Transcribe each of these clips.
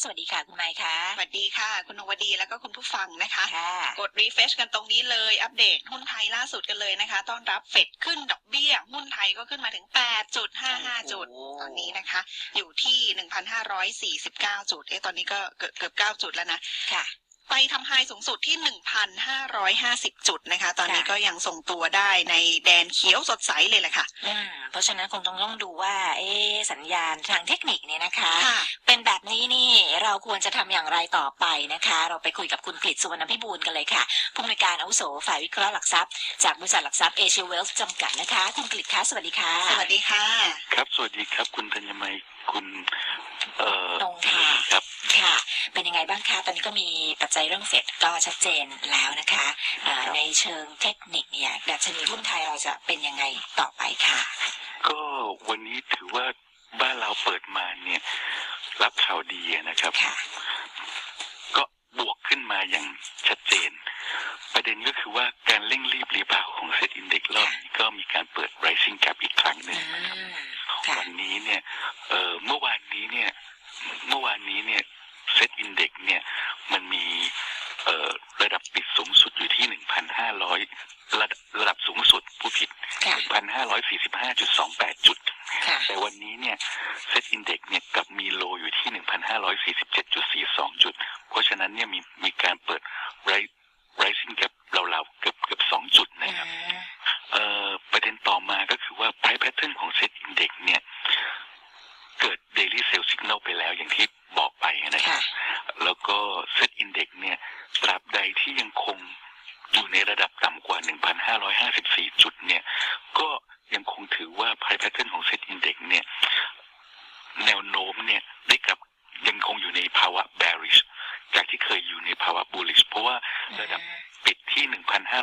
สวัสดีค่ะคุณไมค์ค่ะ สวัสดีค่ะ คุณนวดีแล้วก็คุณผู้ฟังนะคะ ค่ะ กดรีเฟชกันตรงนี้เลยอัปเดตหุ้นไทยล่าสุดกันเลยนะคะ ต้อนรับเฟดขึ้นดอกเบี้ย หุ้นไทยก็ขึ้นมาถึง 8.55 จุด ตอนนี้นะคะ อยู่ที่ 1,549 จุด เอ๊ะตอนนี้ก็เกือบเกือบ9จุดแล้วนะ ค่ะ ไปทำไฮสูงสุดที่ 1,550 จุดนะคะ ตอนนี้ค่ะก็ยังทรงตัวได้ในแดนเขียวสดใสเลยแหละค่ะ อืมเพราะฉะนั้นคงต้องต้องดูว่า เอ๊ะสัญญาณทางเทคนิคเนี่ยนะคะ ค่ะ เป็นแบบนี้นี่เราควรจะทำอย่างไรต่อไปนะคะ เราไปคุยกับคุณกฤษสุวรรณพิบูลกันเลยค่ะ ผู้อำนวยการอาวุโสฝ่ายวิเคราะห์หลักทรัพย์ จากบริษัทหลักทรัพย์เอเชียเวลส์จำกัดนะคะ คุณกฤษคะสวัสดีค่ะ สวัสดีค่ะ ครับ สวัสดีครับ คุณธัญมัย คุณ เอ่อตรงค่ะครับ ค่ะ เป็นยังไงบ้างคะตอนนี้ก็มีปัจจัยเรื่องเฟดก็ชัดเจนแล้วนะคะอ่าในเชิงเทคนิคเนี่ยดัชนีหุ้นไทยเราจะเป็นยังไงต่อไปค่ะ ก็วันนี้ถือว่าบ้านเราเปิดมาเนี่ย รับข่าวดีนะครับ ค่ะ ก็บวกขึ้นมาอย่างชัดเจน ประเด็นก็คือว่าการเร่งรีบรีบาวของเซ็ตอินเด็กรอบนี้ก็มีการเปิด rising gap อีกครั้งหนึ่ อื ง ม ค่ะ วันนี้เนี่ย เอ่อเมื่อวานนี้เนี่ย เมื่อวานนี้เนี่ยเซ็ตอินเด็กเนี่ย มันมี เอ่อระดับปิดสูงสุดอยู่ที่หนึ่งพันห้าร้อยระดับระดับสูงสุดผู้ผิด ค่ะ หนึ่งพันห้าร้อยสี่สิบห้าจุดสองแปดจุด ค่ะ แต่วั นนี้เนี่ยเซ็ตอินเด็กเนี่ยกลับมีโลอยู่ที่หนึ่งพันห้าร้อยสี่สิบเจ็ดจุดสี่สองจุด เพราะฉะนั้นเนี่ยมีมีการเปิดไรไรซิ่งกับเราๆเกือบเกือบสองจุดอืนะครับมเอ่อประเด็นต่อมาก็คือว่าไพร์แพทเทิร์นของเซ็ตอินเด็กเนี่ย เกิดเดลี่เซล l ิ g ก a l ไปแล้วอย่างที่บอกไปนะครับ ค่ะ แล้วก็เซ็ตอินเด็กเนี่ยตราบใดที่ยังคงอยู่ในระดับต่ำกว่า 1,554 จุดเนี่ย ก็ยังคงถือว่าไพร์แพทเทิร์นของเซ็ตอินเด็กเนี่ย แนวโน้มเนี่ยได้กลับยังคงอยู่ในภาวะ bearish จากที่เคยอยู่ใน ภาวะ bullish เพราะว่าระดับปิดที่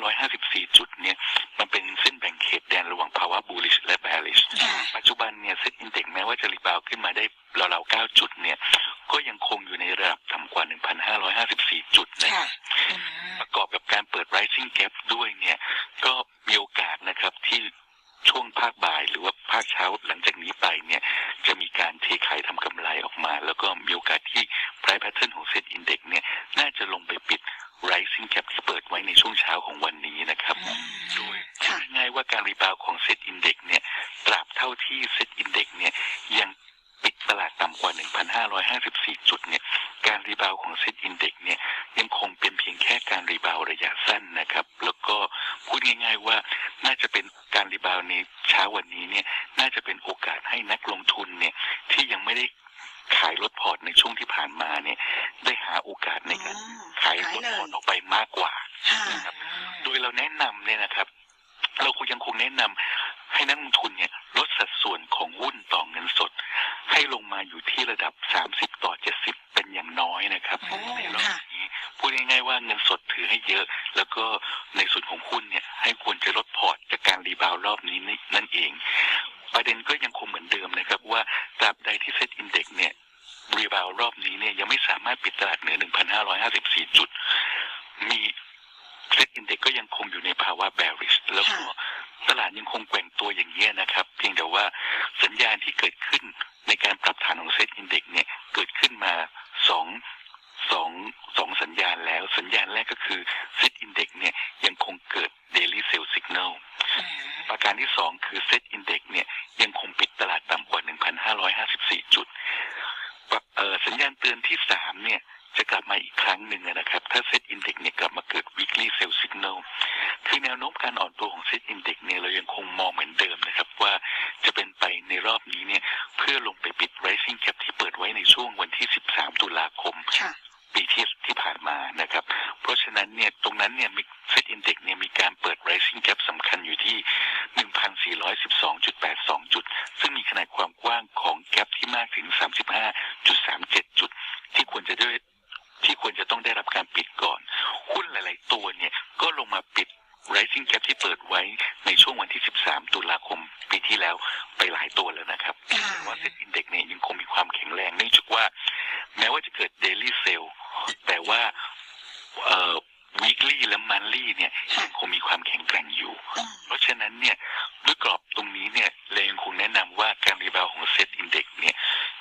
1,554 จุดเนี่ย มันเป็นเส้นแบ่งเขตแดนระหว่างภาวะ bullish และ bearish ค่ะปัจจุบันเนี่ยเซ็ตอินเด็กแม้ว่าจะรีบาวด์ขึ้นมาได้ราวๆ 9 จุดเนี่ย ก็ยังคงอยู่ในระดับต่ำกว่า 1,554 จุดนะคค่ะรับอืมประกอบกับการเปิด rising gap ด้วยเนี่ย ก็ นนี้นะครับอืมโดยค่ะง่ายๆว่าการรีบาวด์ของเซ็ตอินเด็กเนี่ยตราบเท่าที่เซ็ตอินเด็กเนี่ยยังปิดตลาดต่ำกว่า 1,554 จุดเนี่ยการรีบาวด์ของเซ็ตอินเด็กเนี่ยยังคงเป็นเพียงแค่การรีบาวด์ระยะสั้นนะครับ แล้วก็พูดง่าย ๆว่าน่าจะเป็นการรีบาวด์ในเช้าวันนี้เนี่ยน่าจะเป็นโอกาสให้นักลงทุนเนี่ยที่ยังไม่ได้ขายลดพอร์ตในช่วงที่ผ่านมาเนี่ย ได้หาโอกาสในการอืมขายลดพอร์ตออกไปมากกว่า ค่ะครับ โดยเราแนะนำเนี่ยนะครับ เราคงยังคงแนะนำให้นักลงทุนเนี่ยลดสัดส่วนของหุ้นต่อเงินสด ให้ลงมาอยู่ที่ระดับ 30 ต่อ 70 เป็นอย่างน้อยนะครับโอ้ในรอบค่ะ นี้พูดง่ายๆว่าเงินสดถือให้เยอะ แล้วก็ในส่วนของหุ้นเนี่ยให้ควรจะลดพอร์ตจากการรีบาวด์รอบนี้นี่นั่นเอง ประเด็นก็ยังคงเหมือนเดิมนะครับว่าตราบใดที่เซ็ตอินเด็กเนี่ยรีบาวด์รอบนี้เนี่ยยังไม่สามารถปิดตลาดเหนือ 1,554 จุด มีเซ็ตอินเด็กก็ยังคงอยู่ในภาวะ bearish แล้วก็ค่ะตลาดยังคงแกว่งตัวอย่างนี้ยนะครับ เพียงแต่ว่าสัญญาณที่เกิดขึ้นในการปรับฐานของเซ็ตอินเด็กเนี่ยเกิดขึ้นมา เนี่ยเซ็ตอินเด็กเนี่ยมีการเปิด rising gap สำคัญอยู่ที่ 1,412.82 จุด ซึ่งมีขนาดความกว้างของแกปที่มากถึง 35.37 จุด ที่ควรจะด้วยที่ควรจะต้องได้รับการปิดก่อน หุ้นหลาย ๆ ตัวเนี่ยก็ลงมาปิด rising gap ที่เปิดไว้ในช่วงวันที่ 13 ตุลาคมปีที่แล้วไปหลายตัวแล้วนะครับค่ะแต่ว่าเซ็ตอินเด็กเนี่ยยังคงมีความแข็งแรงเนื่องจากว่า แม้ว่าจะเกิด daily sale แต่ว่าเอ่อ weekly และ monthly เนี่ย ค่ะ ยังคงมีความแข็งแกร่งอยู่ อืม เพราะฉะนั้นเนี่ยด้วยกรอบตรงนี้เนี่ยเรายังคงแนะนำว่าการรีบาวด์ของเซ็ตอินเด็กเนี่ย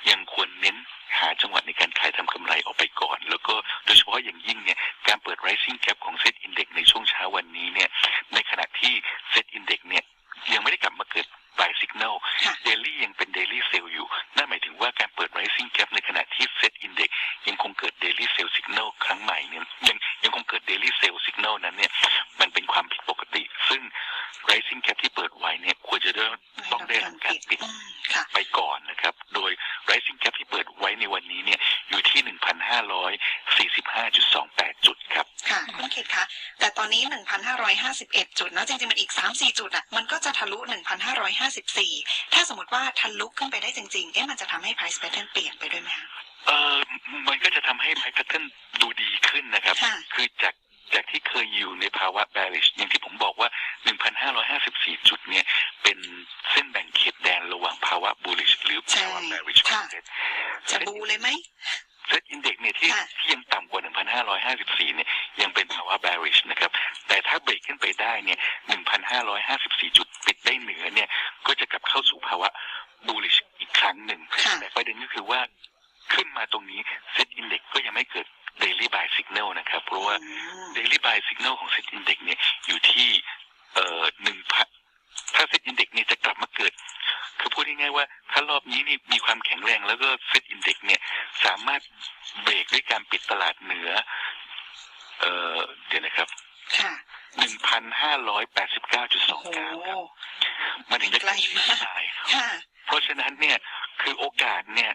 ยังควรเน้นหาจังหวะในการขายทำกำไร daily sales signal นั้นเนี่ยมันเป็นความผิดปกติ ซึ่ง rising cap ที่เปิดไว้เนี่ยควรจะได้ต้องได้รับการปิด อืมค่ะ ไปก่อนนะครับ โดย rising cap ที่เปิดไว้ในวันนี้เนี่ยอยู่ที่ 1,545.28 จุดครับ ค่ะคุณคิดคะแต่ตอนนี้ 1,551 จุดเนอะจริงๆ มันอีก 3-4 จุดอะมันก็จะทะลุ 1,554 ถ้าสมมติว่าทะลุขึ้นไปได้จริงๆ เอ๊ะมันจะทำให้ price pattern เปลี่ยนไปด้วยไหมคะเออมันก็จะทำให้ไพพัทเทิลดูดีขึ้นนะครับ ค่ะ คือจากจากที่เคยอยู่ในภาวะ bearish อย่างที่ผมบอกว่า 1,554 จุดเนี่ย เป็นเส้นแบ่งเขตแดนระหว่างภาวะ bullish หรือภาวะ ใช่ bearish ค่ะ market จะบูเลยไหม เซ็ตอินเด็กเนี่ยที่ ค่ะ ที่ยังต่ำกว่า 1,554 เนี่ยยังเป็นภาวะ bearish นะครับ แต่ถ้าเบรกขึ้นไปได้เนี่ย 1,554 จุดปิดได้เหนือเนี่ย ก็จะกลับเข้าสู่ภาวะ bullish อีกครั้งหนึ่งค่ะแต่ประเด็นก็คือว่าขึ้นมาตรงนี้เซ็ตอินเด็กก็ยังไม่เกิด daily buy signal นะครับ เพราะว่าอืม daily buy signal ของเซ็ตอินเด็กเนี่ยอยู่ที่เอ่อหนึ่งพันถ้าเซ็ตอินเด็กเนี่ยจะกลับมาเกิด คือพูดง่ายๆว่า ถ้ารอบนี้นี่มีความแข็งแรงแล้วก็เซ็ตอินเด็กเนี่ยสามารถเบรกด้วยการปิดตลาดเหนือ เอ่อเดี๋ยวนะครับ ค่ะ หนึ่งพันห้าร้อยแปดสิบเก้าจุดสโอ้องโหเก้าครับ มันถึงจะไกลมากได้ค่ะ เพราะฉะนั้นเนี่ยคือโอกาสเนี่ย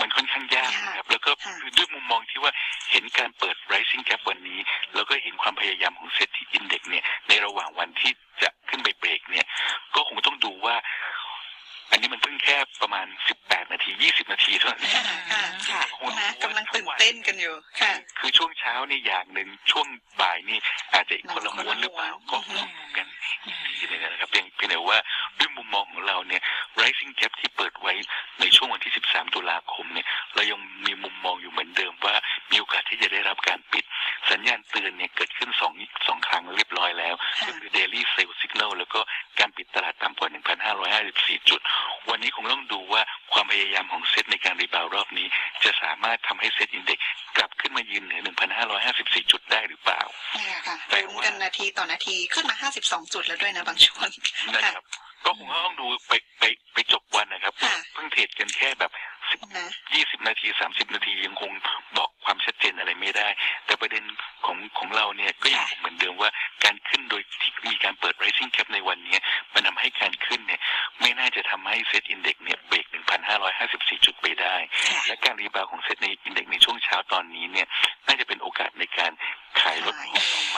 มันค่อนข้างยากนะครับ แล้วก็ค่ะ คือด้วยมุมมองที่ว่าเห็นการเปิด rising gap วันนี้ แล้วก็เห็นความพยายามของเซ็ตอินเด็กเนี่ย ในระหว่างวันที่จะขึ้นไปเบรกเนี่ย ก็คงต้องดูว่า อั นนี้มันเพิ่งแค่ประมาณ18นาที20นาทีเท่านั้นเองค่ะค่ะค่ะคงนะดูว่ากำลังตื่นเต้นกันอยู่ค่ะ คือช่วงเช้านี่อย่างหนึ่งช่วงบ่ายนี่อาจจะอีกคนละม้วนหรือเปล่าก็คนละม้วนต้องดูกันอีกทีหนึงนะครับเพียงเพียงแต่ว่าด้วยมุมมองของเราเนี่ย rising gap ที่เปิดไว้ในามารถทำให้เซ็ตอินเด็กกลับขึ้นมายืนเหนือ 1,554 จุดได้หรือเปล่าเนี่ยค่ะแต่ลุ้นว่ากันนาทีต่อนาทีขึ้นมา 52 จุดแล้วด้วยนะบางช่วงนะครับ ก็คงต้องดูไปไปไปจบวันนะครับค่ะเพิ่งเทรดกันแค่แบบนะ10 20นาที30นาทียังคงบอกความชัดเจนอะไรไม่ได้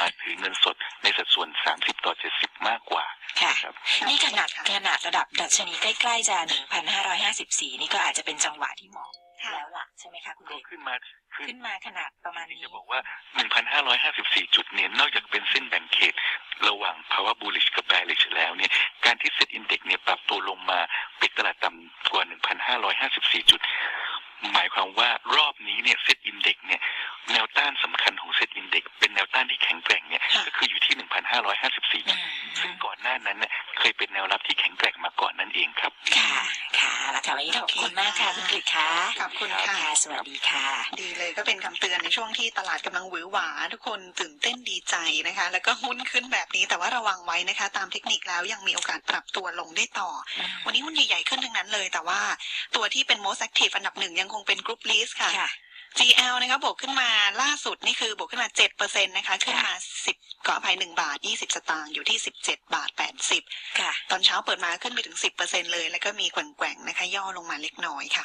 มาถือเงินสดในสัดส่วน 30 ต่อ 70 มากกว่าค่ะครับ นี่ขนาดขนาดระดับดัชนีใกล้ๆจะ 1,554 นี่ก็อาจจะเป็นจังหวะที่เหมาะค่ะแล้วล่ะใช่ไหมคะคุณก็เอกขึ้นมาขึ้นขึ้นมาขนาดประมาณจริงนี้จะบอกว่า 1,554 จุดเนี่ยนอกจากเป็นเส้นแบ่งเขต ระหว่างภาวะ bullish กับ bearish แล้วเนี่ยการที่เซ็ตอินเด็กเนี่ยปรับตัวลงมาปิดตลาดต่ำกว่า 1,554 จุด หมายความว่ารอบนี้เนี่ยเซ็ตอินเด็กเนี่ยแนวต้านสำคัญของเซ็ตอินเด็กเป็นแนวต้านที่แข็งแกร่งเนี่ยค่ะก็คืออยู่ที่1,554จุดซึ่งก่อนหน้านั้นเนี่ยเคยเป็นแนวรับที่แข็งแกร่งมาก่อนนั่นเองครับ ค่ะ ค่ะแล้วค่ะวันนี้ขอบคุณมากค่ะคุณกฤษค่ะขอบคุณค่ะค่ะสวัสดีค่ะ ดีเลยก็เป็นคำเตือนในช่วงที่ตลาดกำลังหวือหวา ทุกคนตื่นเต้นดีใจนะคะ แล้วก็หุ้นขึ้นแบบนี้แต่ว่าระวังไว้นะคะ ตามเทคนิคแล้วยังมีโอกาสปรับตัวลงได้ต่อ วันนี้หุ้นใหญ่ๆขึ้นทั้งนั้นเลย แต่ว่า ตัวที่เป็น most active อันดับหนึ่งยังคงเป็น group list ค่ะ ค่ะ GL นะคะบวกขึ้นมาล่าสุดนี่คือบวกขึ้นมา7%นะคะขึ้นมา10ก็อภัย1บาท20สตางค์อยู่ที่17บาท80ค่ะ ตอนเช้าเปิดมาขึ้นไปถึง10%เลย แล้วก็มีแกว่งๆนะคะ ย่อลงมาเล็กน้อยค่ะ